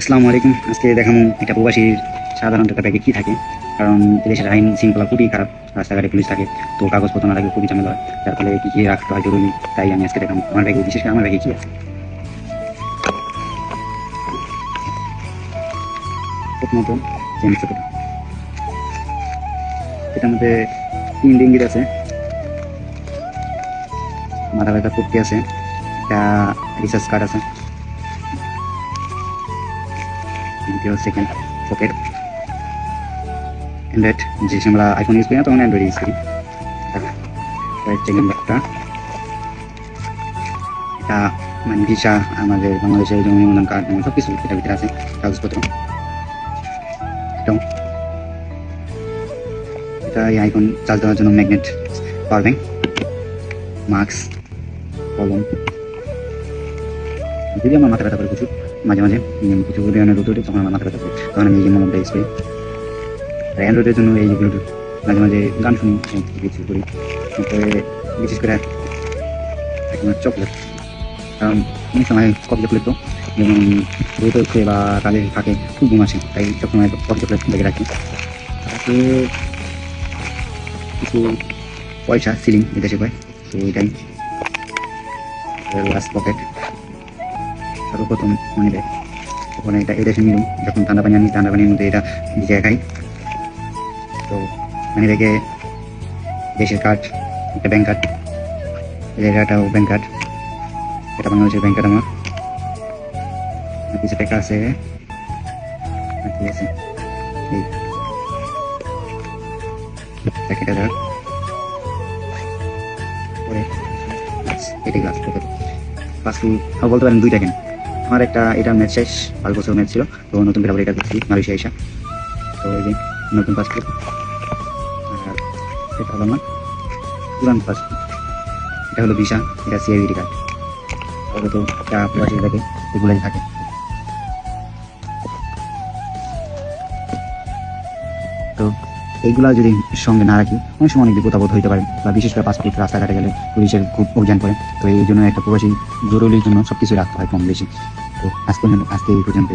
আসসালামু আলাইকুম। আজকে দেখানো একটা প্রবাসীর সাধারণত একটা ব্যাগে কী থাকে। কারণ দেশের আইন শৃঙ্খলা খুবই খারাপ, রাস্তাঘাটে পুলিশ থাকে, তো কাগজপত্র না লাগে খুবই ঝামেলা হয়। যার ফলে কী কী রাখতে হয় জরুরি, তাই আমি আজকে দেখাবো। আমার ব্যাগে বিশেষ করে আমার ব্যাগে কী আছে? প্রথমত এটার মধ্যে তিন ডিঙ্গির আছে। মাথা ব্যথা কুর্তি আছে। একটা রিচার্জ কার্ড আছে। দ্বিতীয় সেকেন্ড পকেট অ্যান্ড্রয়েড যে আমরা আইফোন ইউজ করি না, তখন অ্যান্ড্রয়েড ইউজ করি। সেকেন্ড একটা। এটা মানে ভিসা আমাদের বাংলাদেশের জমি অনুদান কার্ড মানে সব কিছু এটার ভিতরে আছে, কাগজপত্র। এটাও এটা এই আইফোন চার্জ দেওয়ার জন্য ম্যাগনেট পাওয়ার ব্যাংক মাস্ক কলম। যদি আমার মাথা ব্যথা করে প্রচুর। মাঝে মাঝে কিছু পরিমাণে রোদ তখন আমার মাথা ব্যথা করে তখন আমি এই যে মলমটা অ্যান্ড্রয়েডের জন্য এই ব্লুটুথ, মাঝে মাঝে গান শুনি কিছু করি। তারপরে বিশেষ করে চকলেট কারণ অনেক সময় কফি চকলেট তো, যেমন রোদ হচ্ছে বা কাজের ফাঁকে খুব ঘুম আসে, তাই সবসময় কফি চকলেট লেগে রাখি। কিছু পয়সা সিলিং বিদেশে পায় তো এটাই। লাস্ট পকেট সর্বপ্রথম মনে দেয় তখন এটা এই দেশে নিলাম যখন ঠান্ডা পানি আনি ঠান্ডা পানির মধ্যে এটা ভিজিয়ে খাই তো মানে দেখে দেশের কার্ড একটা ব্যাংক কার্ড এটাও ব্যাংক কার্ড এটা বাংলাদেশের ব্যাংক কার্ড আমার আর কিছু টাকা আছে আর কি আছে এই এক হাজার পরে এটাই লাস্ট পকেট পাসফুল বলতে পারেন দুইটা কেন আমার একটা এটা ম্যাচ শেষ, পাঁচ বছর ম্যাচ ছিল, তো নতুন করে আবার এটা করছি মালয়েশিয়া এসা। তো এই যে নতুন পাসপোর্ট এটা হলো আমার পুরান পাসপোর্ট এটা হলো ভিসা, এটা সিআইডি কার্ড তো যা প্রবাসী থাকে এগুলোই থাকে। তো এইগুলা যদি সঙ্গে না রাখি, অনেক সময় অনেক বিপদাবোধ হইতে পারে, বা বিশেষ করে পাসপোর্ট রাস্তাঘাটে গেলে পুলিশের খুব অভিযান করে। তো এই জন্য একটা প্রবাসী জরুরির জন্য সব কিছু রাখতে হয় কম বেশি। তো আজ পর্যন্ত আজকে এই পর্যন্ত